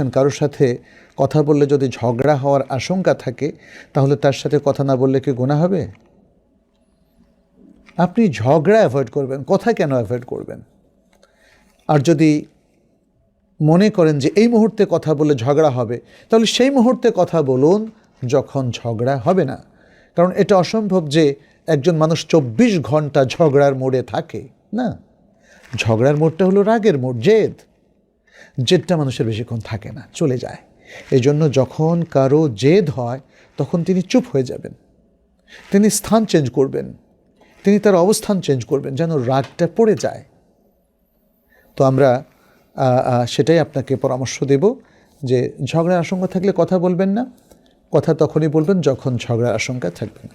বলেছেন, কারোর সাথে কথা বললে যদি ঝগড়া হওয়ার আশঙ্কা থাকে, তাহলে তার সাথে কথা না বললে কি গুণা হবে? আপনি ঝগড়া অ্যাভয়েড করবেন, কথা কেন অ্যাভয়েড করবেন? আর যদি মনে করেন যে এই মুহূর্তে কথা বলে ঝগড়া হবে, তাহলে সেই মুহূর্তে কথা বলুন যখন ঝগড়া হবে না। কারণ এটা অসম্ভব যে একজন মানুষ চব্বিশ ঘণ্টা ঝগড়ার মোড়ে থাকে, না? ঝগড়ার মোড়টা হলো রাগের মোড়, জেদ। জেদটা মানুষের বেশিক্ষণ থাকে না, চলে যায়। এই জন্য যখন কারও জেদ হয়, তখন তিনি চুপ হয়ে যাবেন। তিনি স্থান চেঞ্জ করবেন। তিনি তার অবস্থান চেঞ্জ করবেন, যেন রাগটা পড়ে যায়। তো আমরা সেটাই আপনাকে পরামর্শ দেব যে ঝগড়ার আশঙ্কা থাকলে কথা বলবেন না। কথা তখনই বলবেন যখন ঝগড়ার আশঙ্কা থাকবে না।